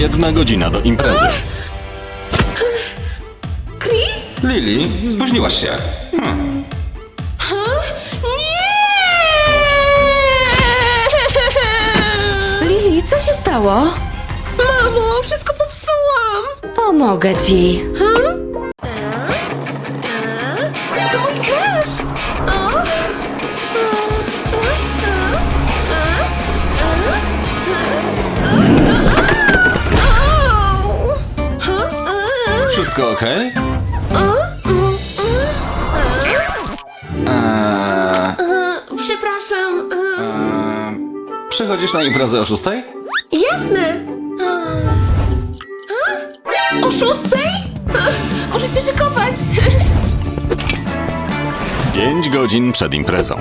Jedna godzina do imprezy. Chris? Lili, spóźniłaś się. Nie! Lili, co się stało? Mamo, wszystko popsułam! Pomogę ci. To Wszystko okej? Eee, Przepraszam. przychodzisz na imprezę o szóstej? Jasne. O szóstej? Muszę się szykować. Pięć godzin przed imprezą.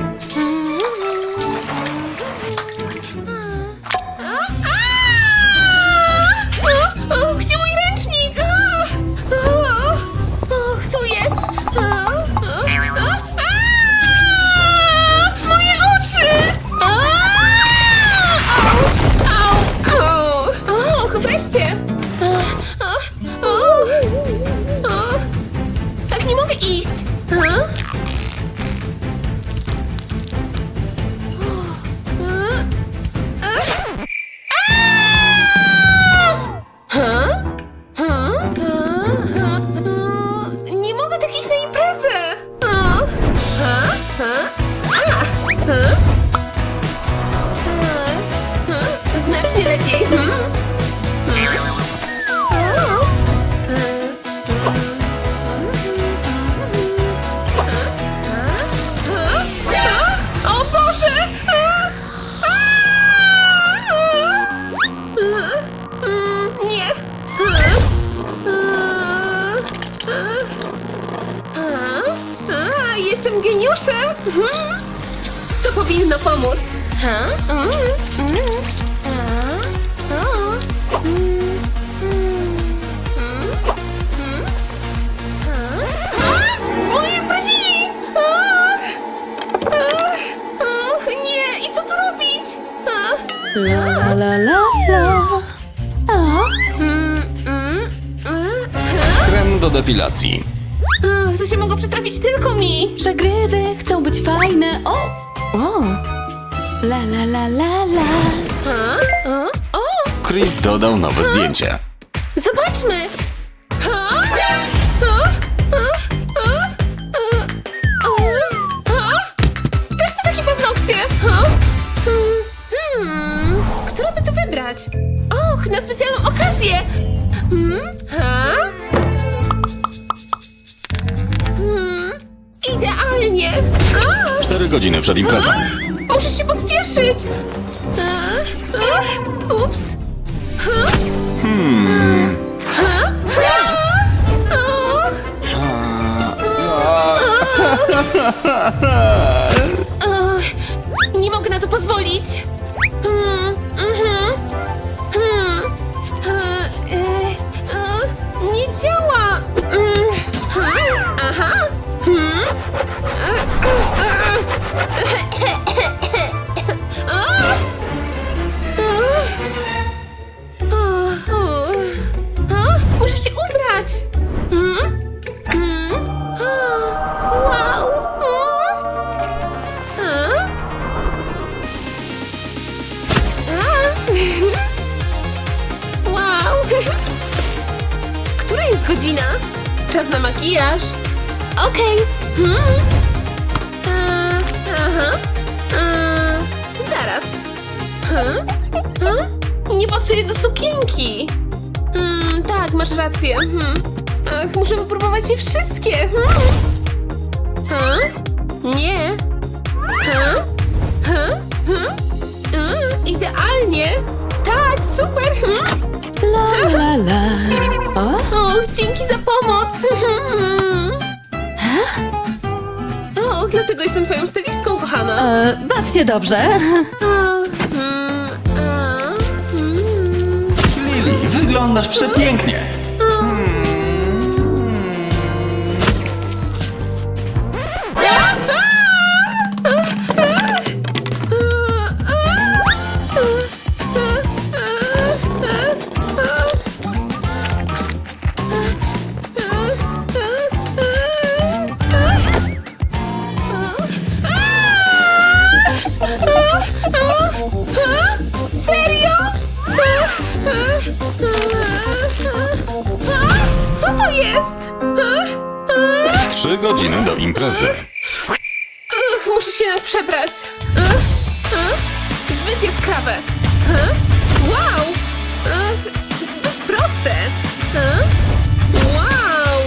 To powinno pomóc. Ha? Mm, mm, a, mm, mm, mm, mm. A, a, Moje brwi! Ach, ach, ach, Nie, i co tu robić? A, La la la la. Mm, mm, a, Krem do depilacji. To się mogło przytrafić tylko mi. przegrywy chcą być fajne. O, o. La la la la la. A? A? O! Chris dodał nowe zdjęcie. Zobaczmy! Ha? A? A? A? A? A? A? Też chcę takie paznokcie! Ha? Hmm, Hmm, które by tu wybrać? Och, na specjalną okazję! Hmm, ha? Idealnie! A! Cztery godziny przed imprezą. Muszę się pospieszyć! A, a, Ups! Ha? Godzina? Czas na makijaż? Okej. Hmm? A, Aha. A, Zaraz. Huh? Huh? Nie pasuje do sukienki. Hmm, tak, masz rację. Hmm. Ach, muszę wypróbować je wszystkie. Hmm. Huh? Nie. Huh? Huh? Huh? Mm, idealnie. Tak, super. Hmm. La la la. O, Och, dzięki za pomoc. Och, dlatego jestem twoją stylistką, kochana. e, baw się dobrze. Mm, a, mm. Lili, wyglądasz przepięknie. Godziny do imprezy. Uch, muszę się przebrać. Ach, ach, Zbyt jaskrawe. Ach, Wow! Ach, Zbyt proste. Ach, Wow!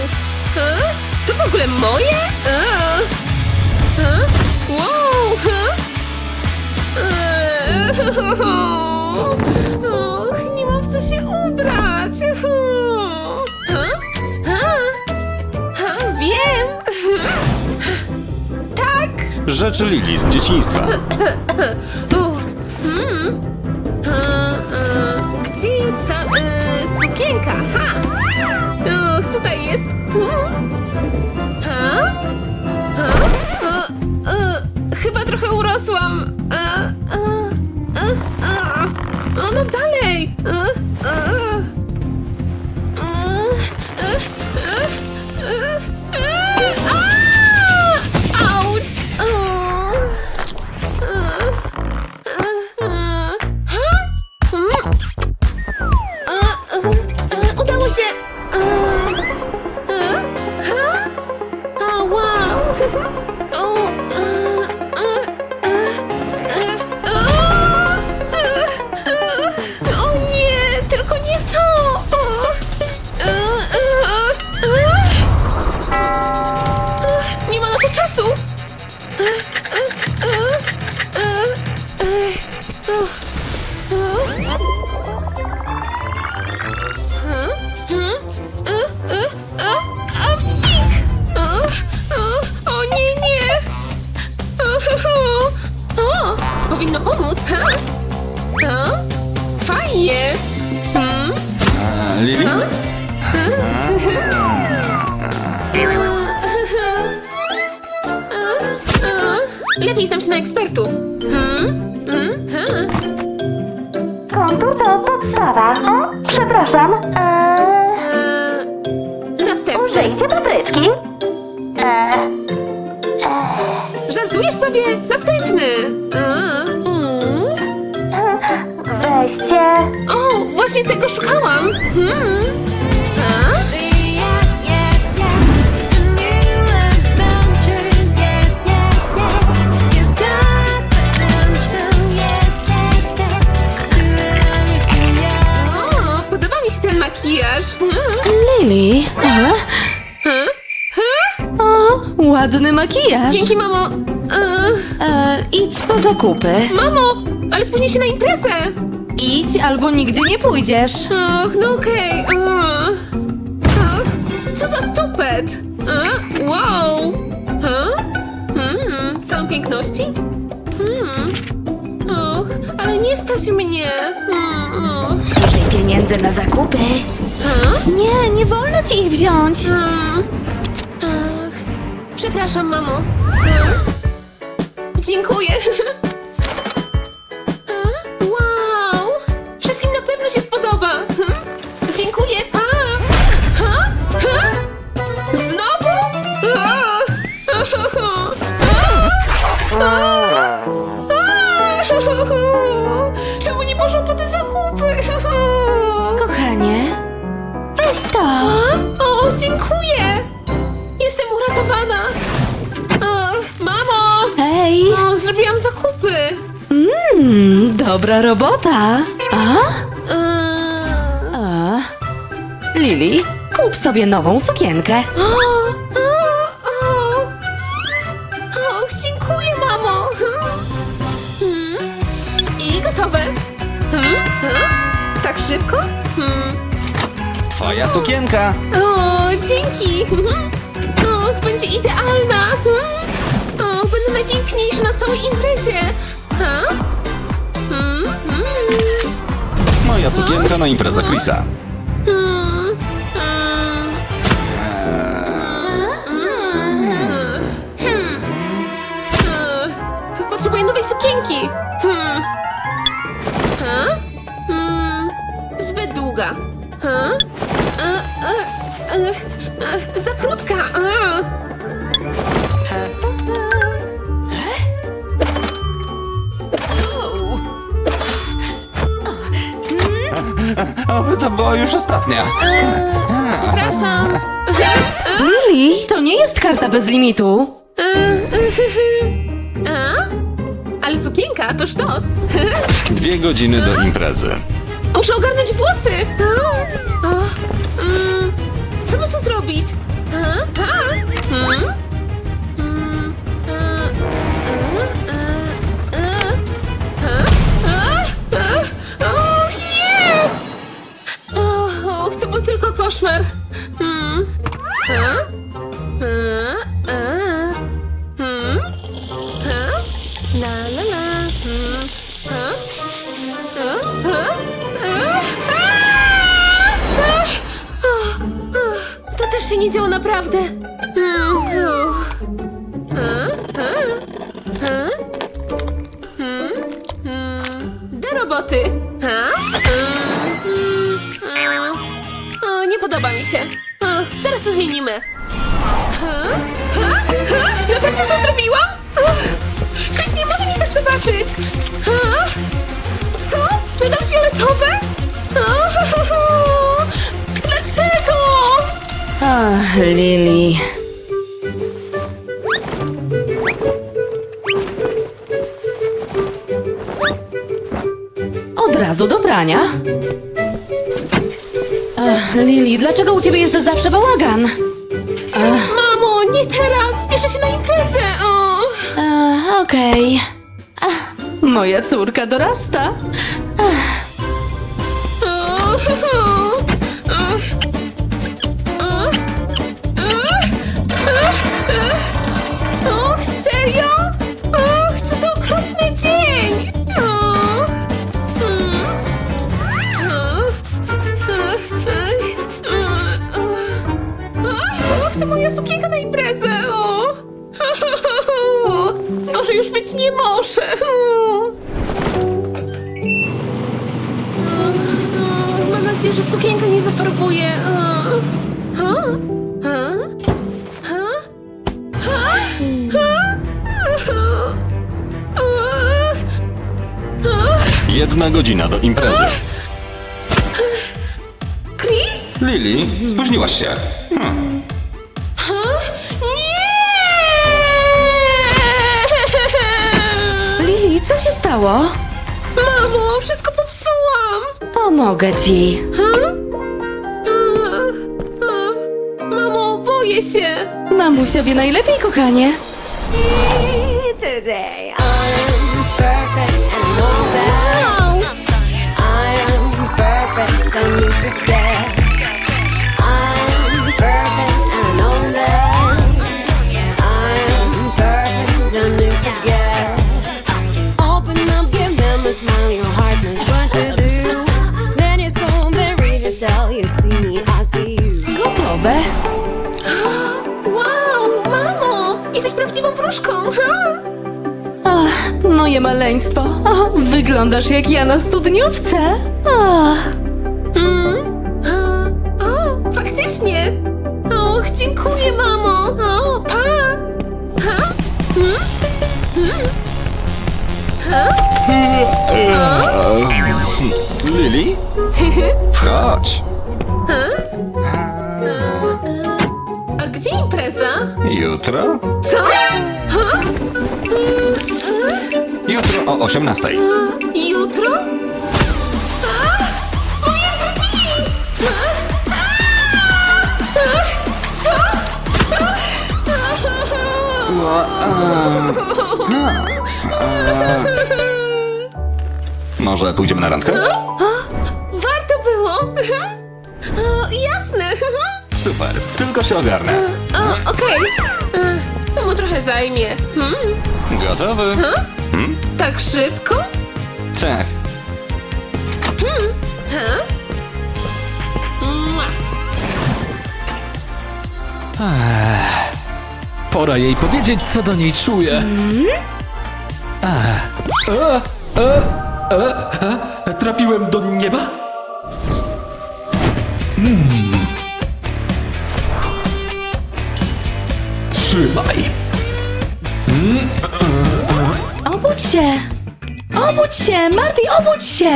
Ach, To w ogóle moje? Ach, ach, Wow! Ach, Ech, Och, nie mam w co się ubrać. Ach, Rzeczy Lili z dzieciństwa. Hmm. E, e, Gdzie jest ta e, sukienka? Ha! Uch, tutaj jest. Tu? Ha? Ha? Chyba trochę urosłam. O, fajnie! Hmm? A, Lili? Lepiej znam się na ekspertów. Hmm? Hmm? Hmm? Kontur to podstawa. O, przepraszam. Eee, Eee, Następny. użyjcie papryczki. Eee, Żartujesz sobie? Następny. O, właśnie tego szukałam. Hmm. A? O, podoba mi się ten makijaż. Hmm. Lili? A? Hmm? O, ładny makijaż. Dzięki, mamo. E, E, idź po zakupy. mamo, ale spóźnię się na imprezę. Idź albo nigdzie nie pójdziesz. Och, no okej. E, Och, co za tupet. E, wow. Hmm, salon piękności? Hmm. Och, ale nie stać mnie. Hmm, och. Pieniędzy na zakupy. Nie, nie wolno ci ich wziąć. Hmm. Ach, przepraszam, mamo. Hmm? Dziękuję. mm, dobra robota. A? A? Lili, kup sobie nową sukienkę. Och, dziękuję, mamo! Hmm. I gotowe! Hmm? Hmm? Tak szybko? Hmm. Twoja sukienka. O, dzięki! Och, będzie idealna! Och, będę najpiękniejsza na całej imprezie! Ha? Moja sukienka na imprezę Chrisa. Potrzebuję nowej sukienki! Hmm. Hmm. Zbyt długa. Ha? Za krótka! A. Oby to była już ostatnia. Przepraszam. Lili, to nie jest karta bez limitu. A? Ale sukienka to sztos. Dwie godziny do imprezy. Muszę ogarnąć włosy. A, a, mm, co by tu zrobić? Koszmar. Mm, a, też się nie działo naprawdę. Mm, uch. A, a, a. Mm, mm. Do roboty. Się. Zaraz to zmienimy. Ha? Ha? Naprawdę to zrobiłam? Chris nie może mnie tak zobaczyć. Ha? Co? Nadal fioletowe? Dlaczego? Ach. Od razu do prania. Dlaczego u ciebie jest zawsze bałagan? Mamo, nie teraz! Spieszę się na imprezę! O. Okej. Ach, Moja córka dorasta. O, być nie może! Mam nadzieję, że sukienka nie zafarbuje. Jedna godzina do imprezy. Chris? Lili, spóźniłaś się. Stało? Mamo, wszystko popsułam! Pomogę ci. Ach. Mamo, boję się! Mamusia wie najlepiej, kochanie. Today I'm perfect and I know that I am perfect and you forget I'm smile your heart knows what to do Then your soul you see me, I see you Gotowe? Wow, mamo! Jesteś prawdziwą wróżką! Ha? Ach, moje maleństwo. O, wyglądasz jak ja na studniówce. Ach. Mm. A, o, faktycznie! Och, dziękuję, mamo! Lili? Wchodź. A gdzie impreza? Jutro? Co? Ha? Jutro o 18. Jutro? A, moje brwi! A, a, a, Co? Może pójdziemy na randkę? Warto było! O, jasne! Super, tylko się ogarnę. O, okej. E, To mu trochę zajmie. Hmm? Gotowy? Tak szybko? Tak. Ha? Mua. Pora jej powiedzieć, co do niej czuję. A. A, a, a, a, trafiłem do nieba? Hmm. Trzymaj. Obudź się! Obudź się! Marty, obudź się!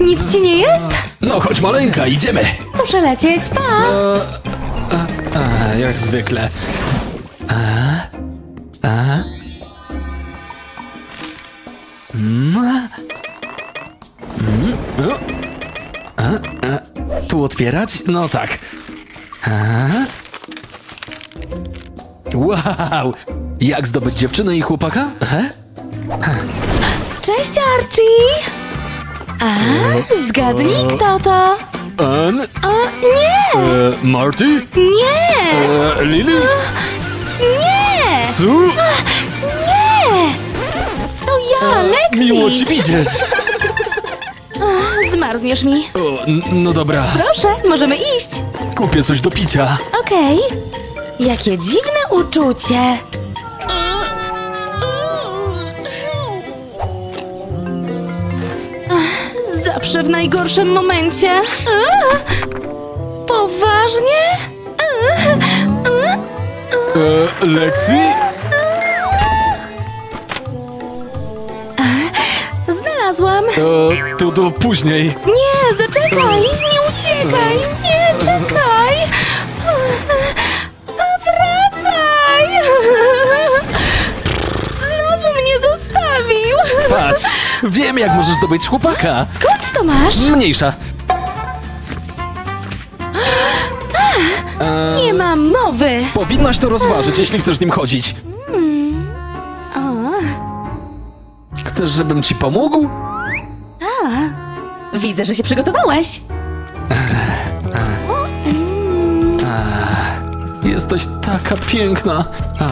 Nic ci nie jest? No chodź maleńka, idziemy. Muszę lecieć, pa! Jak zwykle. A, Tu otwierać? No tak. A. Wow! Jak zdobyć dziewczynę i chłopaka? He? Cześć, Archie! A, zgadnij, kto to? Ann? A, nie! E, Marty? Nie! E, Lily? Nie! Su? Nie! To ja, Lexi! Miło ci widzieć. Zmarzniesz mi. O, n- no dobra, Proszę, możemy iść. kupię coś do picia. Okej. Jakie dziwne uczucie. Ach, Zawsze w najgorszym momencie. Poważnie? E, Lexi? E, to do później. Nie, zaczekaj! Nie uciekaj! Nie, czekaj! Wracaj! Znowu mnie zostawił! Patrz, wiem jak możesz zdobyć chłopaka. Skąd to masz? Mniejsza. Nie mam mowy! Powinnaś to rozważyć, jeśli chcesz z nim chodzić. O, Chcesz, żebym ci pomógł? Widzę, że się przygotowałeś. Jesteś taka piękna. A,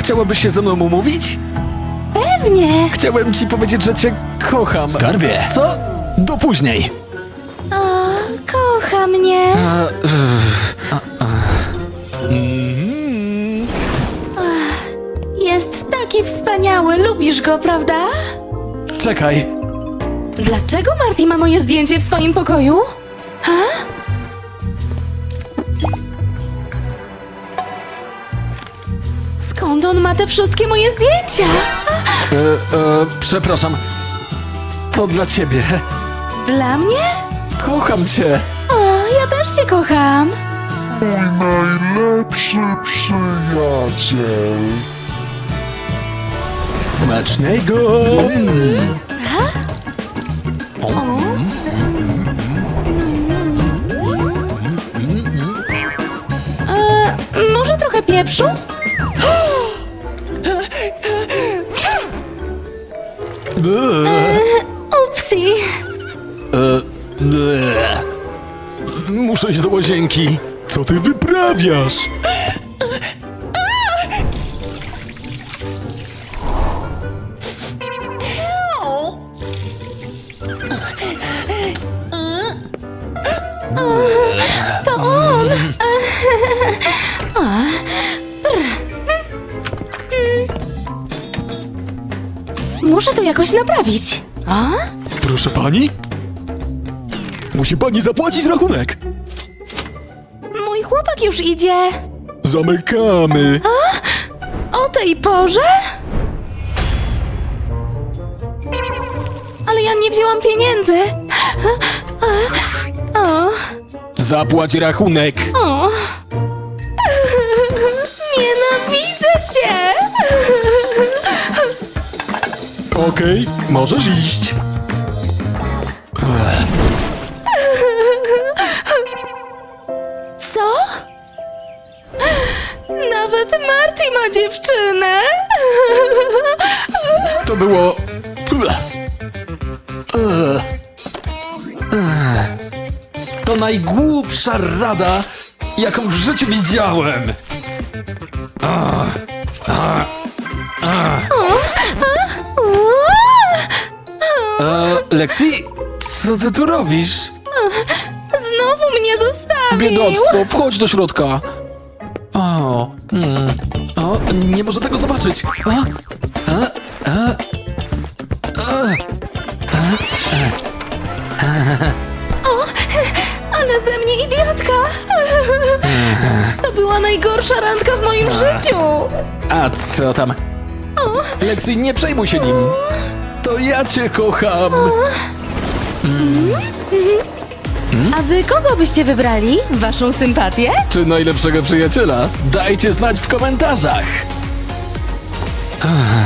chciałabyś się ze mną umówić? Pewnie! Chciałem ci powiedzieć, że cię kocham. Skarbie. Co? Do później. O, kocha mnie! Jest taki wspaniały, lubisz go, prawda? Czekaj. Dlaczego Marty ma moje zdjęcie w swoim pokoju? Ha? Skąd on ma te wszystkie moje zdjęcia? E, e, przepraszam. To dla ciebie. Dla mnie? Kocham cię. O, ja też cię kocham. najlepszy przyjaciel. Smacznego. E, może trochę pieprzu? Upsi. E, ble. Muszę iść do łazienki. Co ty wyprawiasz? To jakoś naprawić. A? Proszę pani? Musi pani zapłacić rachunek. Mój chłopak już idzie. Zamykamy. O tej porze? Ale ja nie wzięłam pieniędzy. O, Zapłać rachunek. o. Okej, możesz iść. Co? Nawet Marty ma dziewczynę. To było... To najgłupsza rada, jaką w życiu widziałem. Lexi, Co ty tu robisz? Znowu mnie zostawił! Biedactwo, wchodź do środka. O, mm. o, nie może tego zobaczyć. A, a, a, a. Ale ze mnie idiotka! To była najgorsza randka w moim życiu! A co tam? Lexi, nie przejmuj się nim. To ja cię kocham. A wy kogo byście wybrali? Waszą sympatię? Czy najlepszego przyjaciela? Dajcie znać w komentarzach. Ach.